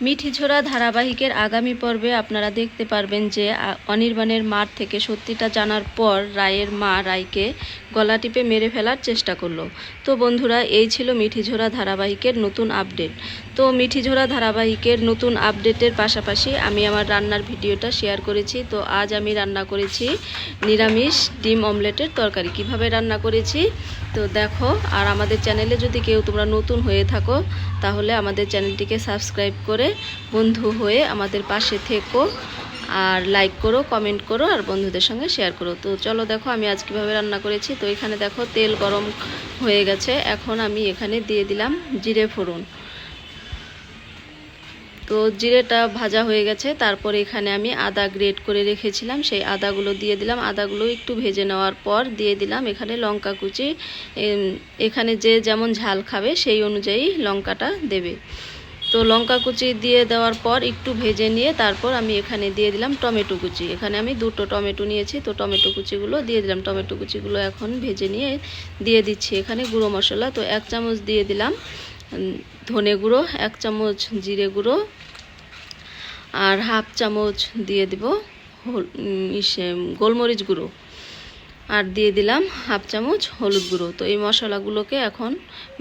মিঠিঝোড়া ধারাবাহিকের আগামী পর্বে আপনারা দেখতে পারবেন যে অনির্বাণের মার থেকে সত্যিটা জানার পর রায়ের মা রায়কে গলা টিপে মেরে ফেলার চেষ্টা করল। তো বন্ধুরা, এই ছিল মিঠিঝোরা ধারাবাহিকের নতুন আপডেট। তো মিঠিঝোড়া ধারাবাহিকের নতুন আপডেটের পাশাপাশি আমি আমার রান্নার ভিডিওটা শেয়ার করেছি। তো আজ আমি রান্না করেছি নিরামিষ ডিম অমলেটের তরকারি। কীভাবে রান্না করেছি? তো দেখো, আর আমাদের চ্যানেলে যদি কেউ তোমরা নতুন হয়ে থাকো, তাহলে আমাদের চ্যানেলটিকে সাবস্ক্রাইব করে বন্ধু হয়ে আমাদের পাশে থেকো আর লাইক করো, কমেন্ট করো আর বন্ধুদের সঙ্গে শেয়ার করো। তো চলো দেখো আমি আজ কীভাবে রান্না করেছি। তো এখানে দেখো তেল গরম হয়ে গেছে। এখন আমি এখানে দিয়ে দিলাম জিরে ফোড়ন। তো জিরেটা ভাজা হয়ে গেছে। তারপর এখানে আমি আদা গ্রেট করে রেখেছিলাম। সেই আদাগুলো দিয়ে দিলাম। আদাগুলো একটু ভেজে নেওয়ার পর দিয়ে দিলাম এখানে লঙ্কা কুচি। এখানে যে যেমন ঝাল খাবে সেই অনুযায়ী লঙ্কাটা দেবে। তো লঙ্কা কুচি দিয়ে দেওয়ার পর একটু ভেজে নিয়ে তারপর আমি এখানে দিয়ে দিলাম টমেটো কুচি। এখানে আমি দুটো টমেটো নিয়েছি। তো টমেটো কুচিগুলো দিয়ে দিলাম। টমেটো কুচিগুলো এখন ভেজে নিয়ে দিয়ে দিচ্ছি এখানে গুঁড়ো মশলা। তো এক চামচ দিয়ে দিলাম ধনে গুঁড়ো, এক চামচ জিরে গুঁড়ো আর হাফ চামচ দিয়ে দেব ইসে, গোলমরিচ গুঁড়ো। আর দিয়ে দিলাম হাফ চামচ হলুদ গুঁড়ো। তো এই মশলাগুলোকে এখন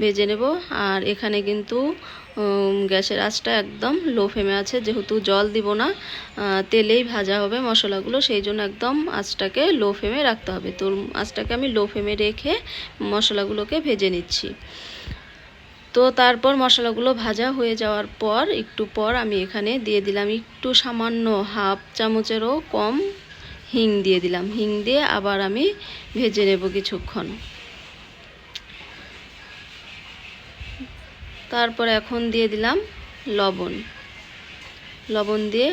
ভেজে নেব। আর এখানে কিন্তু গ্যাসের আঁচটা একদম লো ফ্লেমে আছে। যেহেতু জল দিব না তেলেই ভাজা হবে মশলাগুলো, সেই জন্য একদম আঁচটাকে লো ফ্লেমে রাখতে হবে। তো আঁচটাকে আমি লো ফ্লেমে রেখে মশলাগুলোকে ভেজে নিচ্ছি। তো তারপর মশলাগুলো ভাজা হয়ে যাওয়ার পর, একটু পর আমি এখানে দিয়ে দিলাম একটু সামান্য হাফ চামচেরও কম হিং দিয়ে দিলাম। হিং দিয়ে আবার আমি ভেজে নেব কিছুক্ষণ। তারপর এখন দিয়ে দিলাম লবণ। লবণ দিয়ে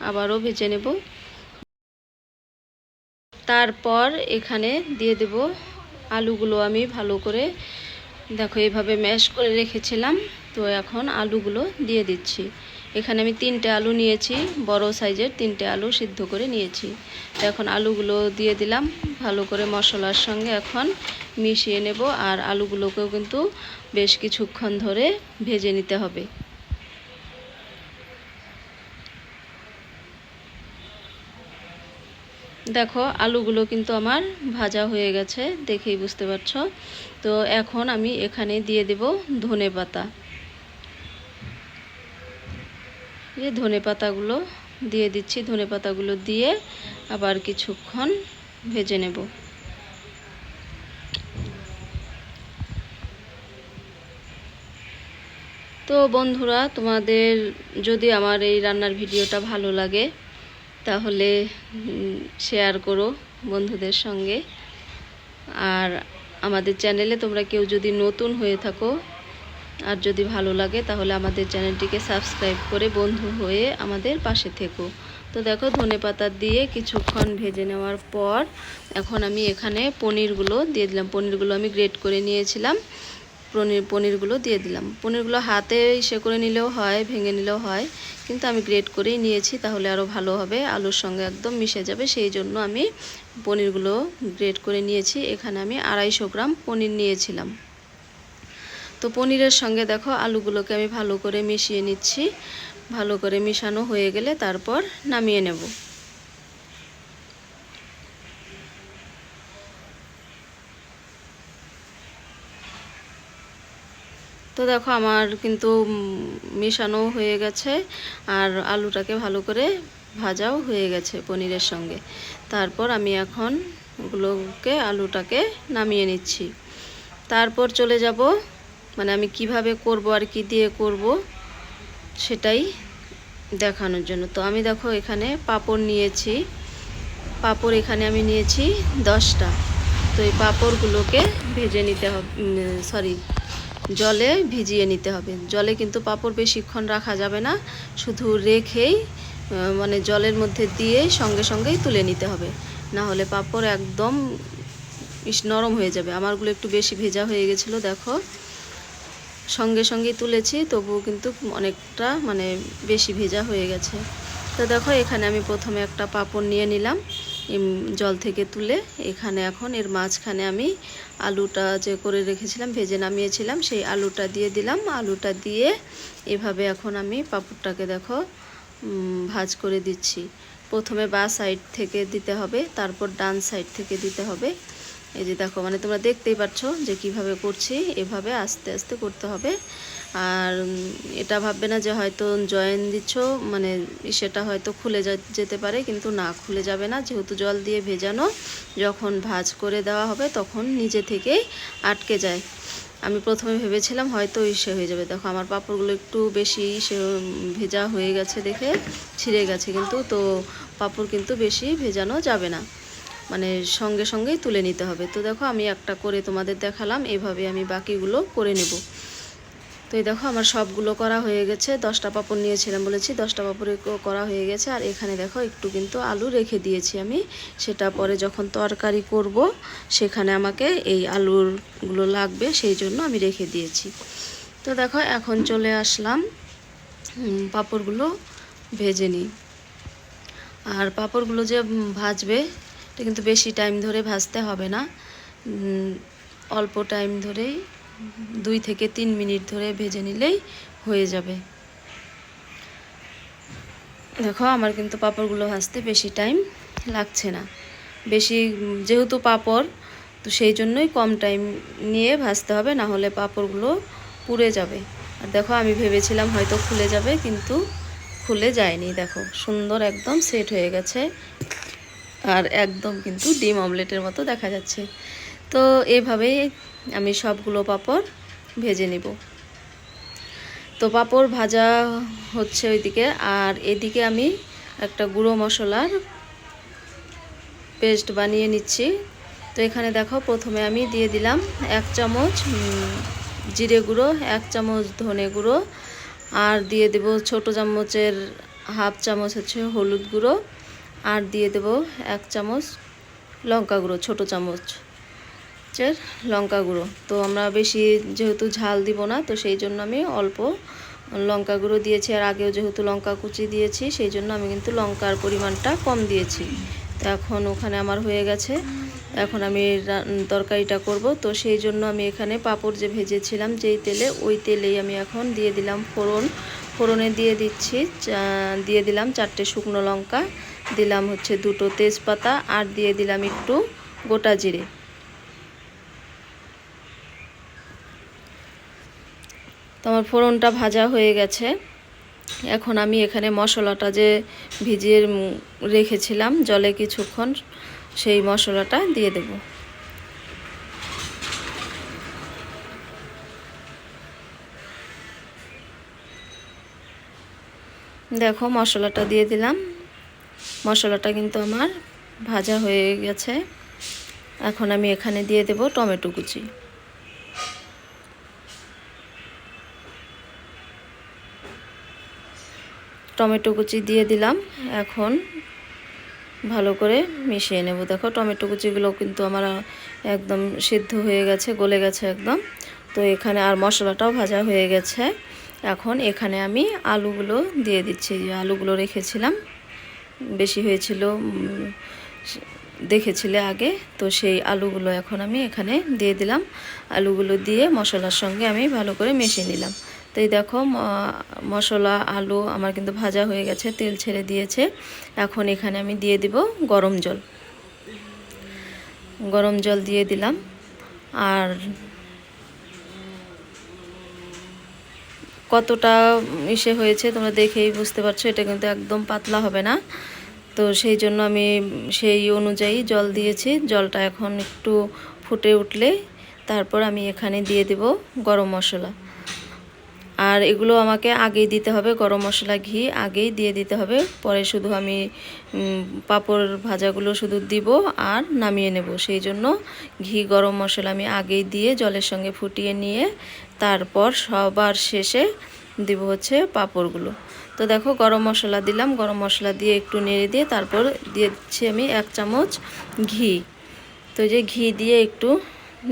আবারও ভেজে নেব। তারপর এখানে দিয়ে দেব আলুগুলো আমি ভালো করে দেখো এভাবে ম্যাশ করে রেখেছিলাম। তো এখন আলুগুলো দিয়ে দিচ্ছি। এখানে আমি তিনটে আলু নিয়েছি, বড় সাইজের তিনটে আলু সিদ্ধ করে নিয়েছি। তো এখন আলুগুলো দিয়ে দিলাম, ভালো করে মশলার সঙ্গে এখন মিশিয়ে নেব। আর আলুগুলোকেও কিন্তু বেশ কিছুক্ষণ ধরে ভেজে নিতে হবে। দেখো, আলুগুলো কিন্তু আমার ভাজা হয়ে গেছে, দেখেই বুঝতে পারছ। তো এখন আমি এখানে দিয়ে দেব ধনে পাতা। এই ধনে পাতাগুলো দিয়ে দিচ্ছি, ধনে পাতাগুলো দিয়ে আবার কিছুক্ষণ ভেজে নেব। তো বন্ধুরা, তোমাদের যদি আমার এই রান্নার ভিডিওটা ভালো লাগে তাহলে শেয়ার করো বন্ধুদের সঙ্গে। আর আমাদের চ্যানেলে তোমরা কেউ যদি নতুন হয়ে থাকো, আর যদি ভালো লাগে, তাহলে আমাদের চ্যানেলটিকে সাবস্ক্রাইব করে বন্ধু হয়ে আমাদের পাশে থেকো। তো দেখো, ধনে পাতা দিয়ে কিছুক্ষণ ভেজে নেওয়ার পর, এখন আমি এখানে পনিরগুলো দিয়ে দিলাম। পনিরগুলো আমি গ্রেট করে নিয়েছিলাম। পনির পনিরগুলো দিয়ে দিলাম। পনিরগুলো হাতে ইসে করে নিলেও হয়, ভেঙে নিলেও হয়। কিন্তু আমি গ্রেট করেই নিয়েছি, তাহলে আরও ভালো হবে। আলুর সঙ্গে একদম মিশে যাবে, সেই জন্য আমি পনিরগুলো গ্রেট করে নিয়েছি। এখানে আমি আড়াইশো গ্রাম পনির নিয়েছিলাম। তো পনিরের সঙ্গে দেখো আলুগুলোকে আমি ভালো করে মিশিয়ে নিচ্ছি। ভালো করে মিশানো হয়ে গেলে তারপর নামিয়ে নেব। তো দেখো আমার কিন্তু মেশানো হয়ে গেছে আর আলুটাকে ভালো করে ভাজাও হয়ে গেছে পনিরের সঙ্গে। তারপর আমি এখন ওগুলোকে, আলুটাকে নামিয়ে নিচ্ছি। তারপর চলে যাব মানে আমি কীভাবে করব আর কি দিয়ে করব সেটাই দেখানোর জন্য। তো আমি দেখো এখানে পাপড় নিয়েছি। পাপড় এখানে আমি নিয়েছি দশটা। তো এই পাপড়গুলোকে ভেজে নিতে হবে সরি জলে ভিজিয়ে নিতে হবে। জলে কিন্তু পাপড় বেশিক্ষণ রাখা যাবে না। শুধু রেখেই মানে জলের মধ্যে দিয়ে সঙ্গে সঙ্গেই তুলে নিতে হবে। না হলে পাপড় একদম নরম হয়ে যাবে। আমারগুলো একটু বেশি ভেজা হয়ে গেছিল, দেখো। সঙ্গে সঙ্গেই তুলেছি, তবুও কিন্তু অনেকটা মানে বেশি ভেজা হয়ে গেছে। তো দেখো, এখানে আমি প্রথমে একটা পাপড় নিয়ে নিলাম। জল থেকে তুলে এখানে এখন এর মাঝখানে আমি আলুটা যে করে রেখেছিলাম, ভেজে নামিয়েছিলাম, সেই আলুটা দিয়ে দিলাম। আলুটা দিয়ে এভাবে এখন আমি পাঁপড়টাকে দেখো ভাজ করে দিচ্ছি। প্রথমে বা সাইড থেকে দিতে হবে, তারপর ডান সাইড থেকে দিতে হবে। এই যে দেখো মানে তোমরা দেখতেই পাচ্ছ যে কীভাবে করছি, এভাবে আস্তে আস্তে করতে হবে। আর এটা ভাববে না যে হয়তো জয়েন দিচ্ছ মানে সেটা হয়তো খুলে যেতে পারে, কিন্তু না, খুলে যাবে না। যেহেতু জল দিয়ে ভেজানো, যখন ভাজ করে দেওয়া হবে, তখন নিজে থেকেই আটকে যায়। আমি প্রথমে ভেবেছিলাম হয়তো ইসে হয়ে যাবে। দেখো, আমার পাঁপড়গুলো একটু বেশি সে ভেজা হয়ে গেছে দেখে ছিঁড়ে গেছে, কিন্তু তো পাঁপড় কিন্তু বেশি ভেজানো যাবে না। মানে সঙ্গে সঙ্গেই তুলে নিতে হবে। তো দেখো আমি একটা করে তোমাদের দেখালাম, এভাবে আমি বাকিগুলো করে নেব। তো এই দেখো আমার সবগুলো করা হয়ে গেছে, দশটা পাপড় নিয়েছিলাম বলেছি, দশটা পাপড়ে করা হয়ে গেছে। আর এখানে দেখো একটু কিন্তু আলু রেখে দিয়েছি আমি। সেটা পরে যখন তরকারি করব, সেখানে আমাকে এই আলুরগুলো লাগবে, সেই জন্য আমি রেখে দিয়েছি। তো দেখো এখন চলে আসলাম পাঁপড়গুলো ভেজে নিই। আর পাপড়গুলো যে ভাজবে এটা কিন্তু বেশি টাইম ধরে ভাজতে হবে না। অল্প টাইম ধরেই দুই থেকে তিন মিনিট ধরে ভেজে নিলেই হয়ে যাবে। দেখো, আমার কিন্তু পাঁপড়গুলো ভাজতে বেশি টাইম লাগছে না। বেশি, যেহেতু পাঁপড়, তো সেই জন্যই কম টাইম নিয়ে ভাজতে হবে, না হলে পাঁপড়গুলো পুড়ে যাবে। আর দেখো, আমি ভেবেছিলাম হয়তো খুলে যাবে, কিন্তু খুলে যায়নি। দেখো, সুন্দর একদম সেট হয়ে গেছে। আর একদম কিন্তু ডিম অমলেটের মতো দেখা যাচ্ছে। তো এভাবেই আমি সবগুলো পাপড় ভেজে নিব। তো পাঁপড় ভাজা হচ্ছে ওইদিকে, আর এদিকে আমি একটা গুঁড়ো মশলার পেস্ট বানিয়ে নিচ্ছি। তো এখানে দেখো, প্রথমে আমি দিয়ে দিলাম এক চামচ জিরে গুঁড়ো, এক চামচ ধনে গুঁড়ো, আর দিয়ে দেব ছোট চামচের হাফ চামচ হচ্ছে হলুদ গুঁড়ো। আর দিয়ে দেব এক চামচ লঙ্কা গুঁড়ো, ছোটো চামচ চামচের লঙ্কা গুঁড়ো। তো আমরা বেশি যেহেতু ঝাল দিব না, তো সেই জন্য আমি অল্প লঙ্কা গুঁড়ো দিয়েছি। আর আগেও যেহেতু লঙ্কা কুচি দিয়েছি, সেই জন্য আমি কিন্তু লঙ্কার পরিমাণটা কম দিয়েছি। তো এখন ওখানে আমার হয়ে গেছে। এখন আমি তরকারিটা করব। তো সেই জন্য আমি এখানে পাপড় যে ভেজেছিলাম, যেই তেলে, ওই তেলেই আমি এখন দিয়ে দিলাম ফোড়ন। ফোড়নে দিয়ে দিচ্ছি দিয়ে দিলাম চারটে শুকনো লঙ্কা। দিলাম হচ্ছে দুটো তেজপাতা আর দিয়ে দিলাম একটু গোটা জিরে। তো আমার ফোড়নটা ভাজা হয়ে গেছে। এখন আমি এখানে মশলাটা যে ভিজিয়ে রেখেছিলাম জলে কিছুক্ষণ, সেই মশলাটা দিয়ে দেব। দেখো মশলাটা দিয়ে দিলাম। মশলাটা কিন্তু আমার ভাজা হয়ে গেছে। এখন আমি এখানে দিয়ে দেব টমেটো কুচি। টমেটো কুচি দিয়ে দিলাম। এখন ভালো করে মিশিয়ে নেব। দেখো টমেটো কুচিগুলো কিন্তু আমার একদম সিদ্ধ হয়ে গেছে, গলে গেছে একদম। তো এখানে আর মশলাটাও ভাজা হয়ে গেছে। এখন এখানে আমি আলুগুলো দিয়ে দিচ্ছি। যে আলুগুলো রেখেছিলাম। বেশি হয়েছিল দেখেছিলে আগে, তো সেই আলুগুলো এখন আমি এখানে দিয়ে দিলাম। আলুগুলো দিয়ে মশলার সঙ্গে আমি ভালো করে মিশিয়ে নিলাম। তো এই দেখো মশলা, আলু আমার কিন্তু ভাজা হয়ে গেছে, তেল ছেড়ে দিয়েছে। এখন এখানে আমি দিয়ে দিব গরম জল। গরম জল দিয়ে দিলাম। আর কতটা ইসে হয়েছে তোমরা দেখেই বুঝতে পারছ, এটা কিন্তু একদম পাতলা হবে না। তো সেই জন্য আমি সেই অনুযায়ী জল দিয়েছি। জলটা এখন একটু ফুটে উঠলে তারপর আমি এখানে দিয়ে দেব গরম মশলা। আর এগুলো আমাকে আগেই দিতে হবে, গরম মশলা, ঘি আগেই দিয়ে দিতে হবে। পরে শুধু আমি পাপড় ভাজাগুলো শুধু দিব আর নামিয়ে নেব। সেই জন্য ঘি, গরম মশলা আমি আগেই দিয়ে জলের সঙ্গে ফুটিয়ে নিয়ে তারপর সবার শেষে দিব হচ্ছে পাঁপড়গুলো। তো দেখো গরম মশলা দিলাম। গরম মশলা দিয়ে একটু নেড়ে দিয়ে তারপর দিয়ে দিচ্ছি আমি এক চামচ ঘি। তো যে ঘি দিয়ে একটু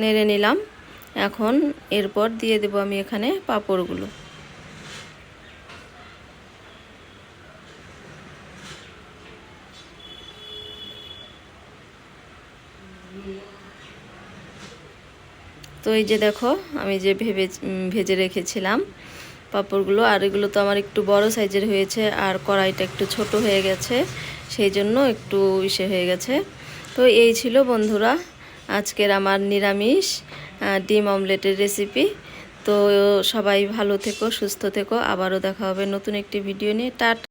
নেড়ে নিলাম। এখন এরপর দিয়ে দেব আমি এখানে পাঁপড়গুলো। তো এই যে দেখো আমি যে ভেবে ভেজে রেখেছিলাম। পাঁপড়গুলো, আর এগুলো তো আমার একটু বড় সাইজের হয়েছে, আর কড়াইটা একটু ছোট হয়ে গেছে, সেই জন্য একটু ইসে হয়ে গেছে। তো এই ছিল বন্ধুরা আজকের আমার নিরামিষ ডিম অমলেটের রেসিপি। তো সবাই ভালো থেকো, সুস্থ থেকো, আবারও দেখা হবে নতুন একটি ভিডিও নিয়ে। টাটা।